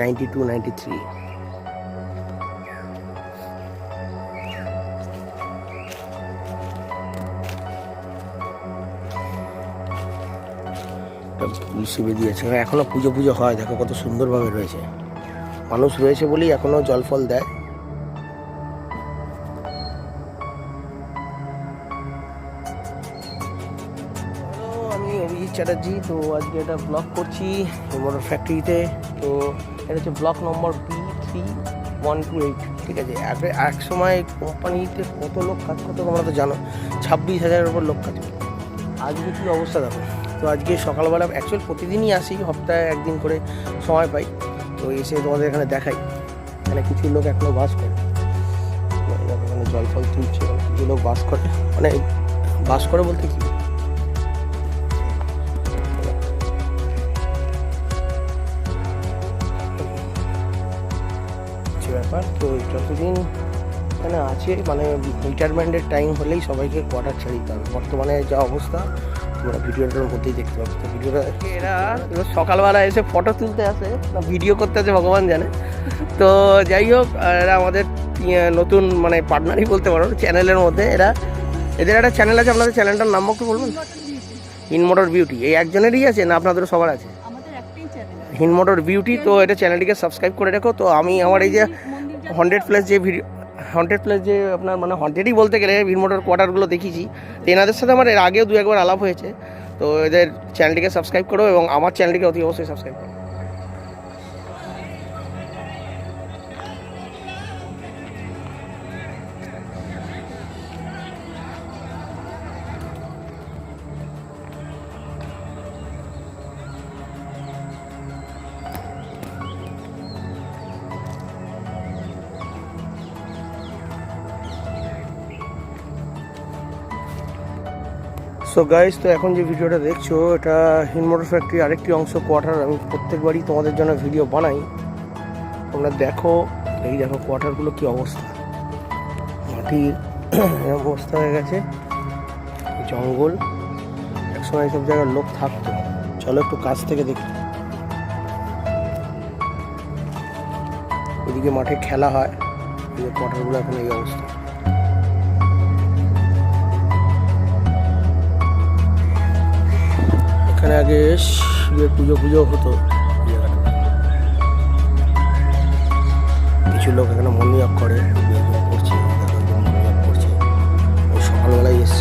Ninety two, ninety three. দিয়েছে। এখনও পুজো পুজো হয়, দেখো কত সুন্দরভাবে রয়েছে। মানুষ রয়েছে বলেই এখনও জল ফল দেয়। আমি অভিজিৎ চ্যাটার্জি, তো আজকে এটা ব্লগ করছি মোটর ফ্যাক্টরিতে তো এটা হচ্ছে block number B three one two eight ঠিক আছে? আগে এক সময় কোম্পানিতে কত লোক কাজ করতো তোমরা তো জানো, ছাব্বিশ হাজারের উপর লোক কাজ করতো। আজকে কী অবস্থা দেখো? তো আজকে সকালবেলা অ্যাকচুয়াল প্রতিদিনই আসি, সপ্তাহে একদিন করে সময় পাই, তো এসে তোমাদের এখানে দেখাই, এখানে কিছু লোক এখনও বাস করে। এখানে জল ফল তুলছে কিছু লোক বাস করে। মানে বাস করে বলতে কি? ব্যাপার তো যতদিন এখানে আছে। মানে রিটায়ারমেন্টের টাইম হলেই সবাইকে কোয়ার্টার ছেড়ে দিতে হবে। বর্তমানে যা অবস্থা তোমরা ভিডিওটার মধ্যেই দেখতে পাচ্ছ তো ভিডিওটা এরা সকালবেলা এসে ফটো তুলতে আসে না ভিডিও করতে আসে ভগবান জানে। তো যাই হোক এরা আমাদের ইয়ে নতুন মানে পার্টনারই বলতে পারো চ্যানেলের মধ্যে। এরা এদের একটা চ্যানেল আছে আপনাদের চ্যানেলটার নাম একটু বলবেন? ইন মোটর বিউটি এই একজনেরই আছে না আপনাদেরও সবার আছে? আমাদের একটাই চ্যানেল হিন মোটর বিউটি তো এটা চ্যানেলটিকে সাবস্ক্রাইব করে রেখো। তো আমি আমার এই যে হান্ড্রেড প্লাস যে ভিডিও হান্ড্রেড প্লাস যে আপনার মানে হান্ড্রেডই বলতে গেলে ভিন মোটর কোয়ার্টারগুলো দেখেছি তো এনাদের সাথে আমার এর আগেও দু একবার আলাপ হয়েছে, তো এদের চ্যানেলটিকে সাবস্ক্রাইব করো এবং আমার চ্যানেলটিকে অতি অবশ্যই সাবস্ক্রাইব করো। সো গাইজ তো এখন যে ভিডিওটা দেখছ, এটা হিন মোটর ফ্যাক্টরি আরেকটি অংশ কোয়ার্টার আমি প্রত্যেকবারই তোমাদের জন্য ভিডিও বানাই। তোমরা দেখো, এই দেখো কোয়ার্টারগুলো কি অবস্থা। মাটির অবস্থা হয়ে গেছে। জঙ্গল, একসময় এইসব জায়গায় লোক থাকতো। চলো একটু কাছ থেকে দেখি। ওইদিকে মাঠে খেলা হয়, এই কোয়ার্টারগুলো এখন এই অবস্থা। এখানে আগে শিবের পুজো পুজো হতো। কিছু লোক এখানে মর্নিওয়াক করে করছে করছে ওই সকালবেলায় এসছে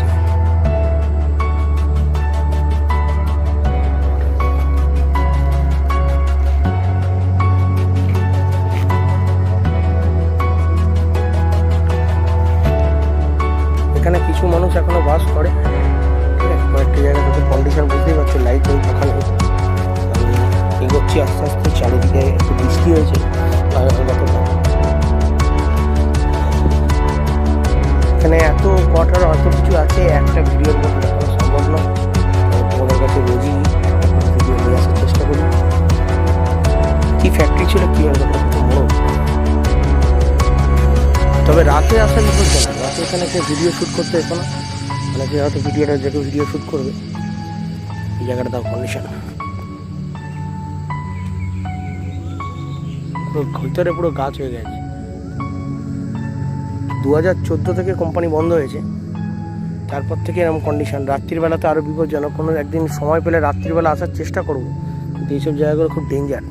এখানে এত কোয়ার্টার অত কিছু আছে, একটা ভিডিওর মধ্যে দেখানো সম্ভব নয়। তোমাদের কাছে রোজই ভিডিও নিয়ে আসার চেষ্টা করি। কি ফ্যাক্টরি ছিল, কি তবে রাতে আসা বিপজ্জনক রাতে এখানে কেউ ভিডিও শ্যুট করতে এসো না। অনেকে হয়তো ভিডিওটা দেখে ভিডিও শ্যুট করবে। এই জায়গাটা তাও কন্ডিশন ভিতরে পুরো গাছ হয়ে গেছে। দু হাজার চোদ্দ থেকে কোম্পানি বন্ধ হয়েছে। তারপর থেকে এরকম কন্ডিশন রাত্রিবেলাতে আরও বিপজ্জনক। কোনো একদিন সময় পেলে রাত্রিবেলা আসার চেষ্টা করব। কিন্তু এইসব জায়গাগুলো খুব ডেঞ্জার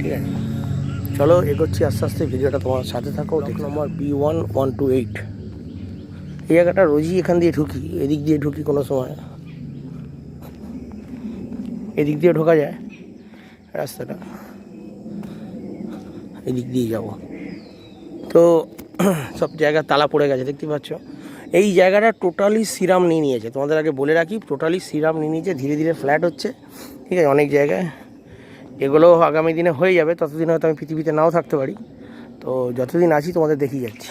ঠিক আছে? চলো এগোচ্ছি আস্তে আস্তে। ভিডিওটা তোমার সাথে থাকো। দেখো number B one one two eight এই জায়গাটা রোজই এখান দিয়ে ঢুকি। এদিক দিয়ে ঢুকি কোনো সময়। এদিক দিয়ে ঢোকা যায়। রাস্তাটা। এদিক দিয়ে যাব। তো সব জায়গা তালা পড়ে গেছে, দেখতে পাচ্ছ? এই জায়গাটা টোটালি সিরাম নিয়ে নিয়েছে। তোমাদের আগে বলে রাখি টোটালি সিরাম নিয়ে নিয়েছে, ধীরে ধীরে ফ্ল্যাট হচ্ছে। ঠিক আছে, অনেক জায়গায়। এগুলো আগামী দিনে হয়ে যাবে, ততদিন হয়তো আমি পৃথিবীতে নাও থাকতে পারি। তো যতদিন আছি তোমাদের দেখিয়ে যাচ্ছি।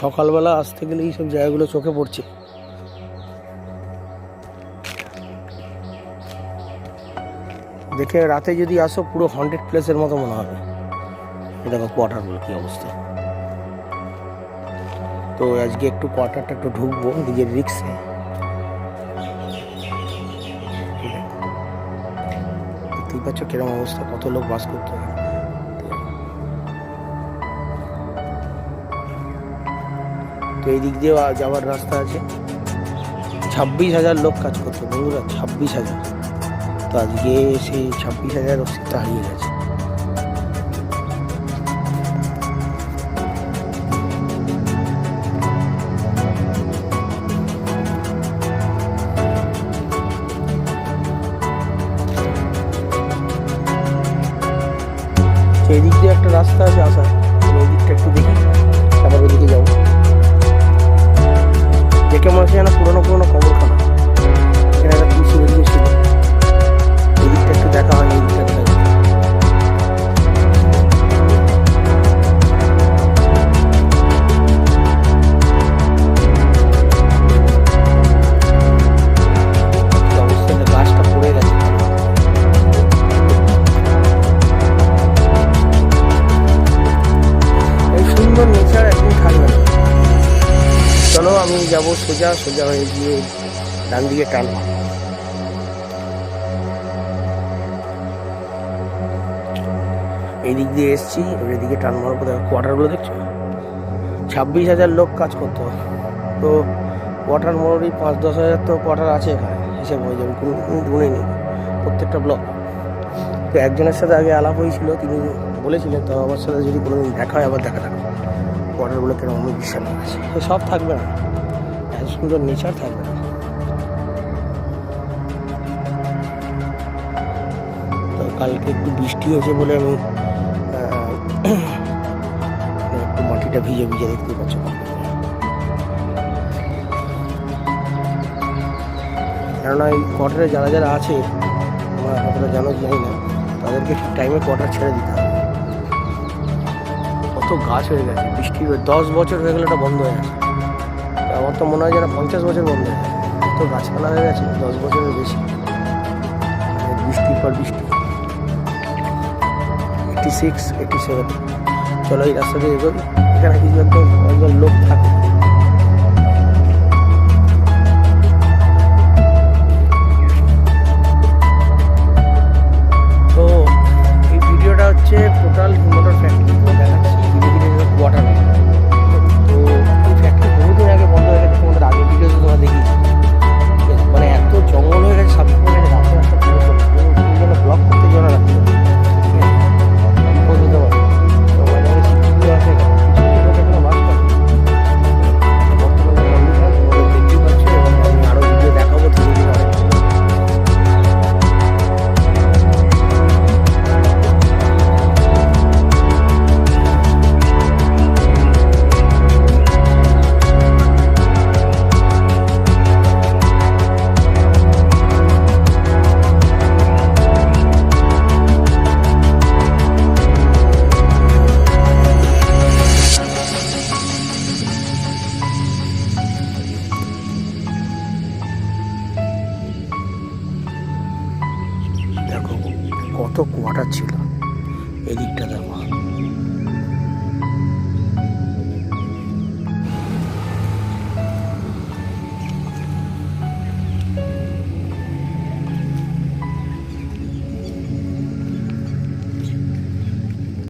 সকালবেলা আসতে গেলে এইসব জায়গাগুলো চোখে পড়ছে। দেখে রাতে যদি আসো, পুরো হন্ড্রেড প্লেসের মতো মনে হবে। দেখো কোয়ার্টারগুলো কী অবস্থা। তো আজকে একটু কোয়ার্টারটা একটু ঢুকবো, নিজের রিক্সে দেখতেই পাচ্ছ কিরম অবস্থা, কত লোক বাস করতে হবে তো এই দিক দিয়ে যাওয়ার রাস্তা আছে। ছাব্বিশ হাজার লোক কাজ করতো বন্ধুরা, ছাব্বিশ হাজার। তো আজকে সেই ছাব্বিশ হাজার অস্তিত্ব হারিয়ে গেছে। তো এই দিক দিয়ে একটা রাস্তা আছে, আসার। সোজা সোজা হয়ে গিয়ে ডান দিকে টান। এই দিক দিয়ে এসছি, এবার এদিকে টান মারার পর কোয়ার্টারগুলো দেখছ? ছাব্বিশ হাজার লোক কাজ করতো তো কোয়ার্টার মোটামুটি পাঁচ দশ হাজার তো কোয়ার্টার আছে এখানে, হিসেব হয়ে যাবে, কোনো কোনো গুণে নেই, প্রত্যেকটা ব্লক তো একজনের সাথে আগে আলাপ হয়েছিল, তিনি বলেছিলেন তো আমার সাথে যদি কোনোদিন দেখা হয়, আবার দেখা থাকবে। কোয়ার্টারগুলো কেন অনেক বিশাল আছে সব থাকবে না। সুন্দর নেচার থাকবে। তো কালকে একটু বৃষ্টি হয়েছে বলে আমি একটু মাটিটা ভিজে ভিজে দেখতে পাচ্ছি। কেননা এই কোয়ার্টারে যারা যারা আছে আমার কতটা জানো জানি না, তাদেরকে ঠিক টাইমে কোয়ার্টার ছেড়ে দিতে হবে। কত গাছ হয়ে গেছে, বৃষ্টি দশ বছর হয়ে গেলে এটা বন্ধ হয়ে গেছে। আমার তো মনে হয় যেন পঞ্চাশ বছর বন্ধ তো গাছপালা হয়ে গেছে, দশ বছরের বেশি। আর বৃষ্টির পর বৃষ্টি। এইটি সিক্স এইটি সেভেন চলো এই রাস্তা দিয়ে এগোই। এখানে কিছু একদম একজন লোক থাকে। কত কোয়াটার ছিল? এদিকটা দিকটা দেখো।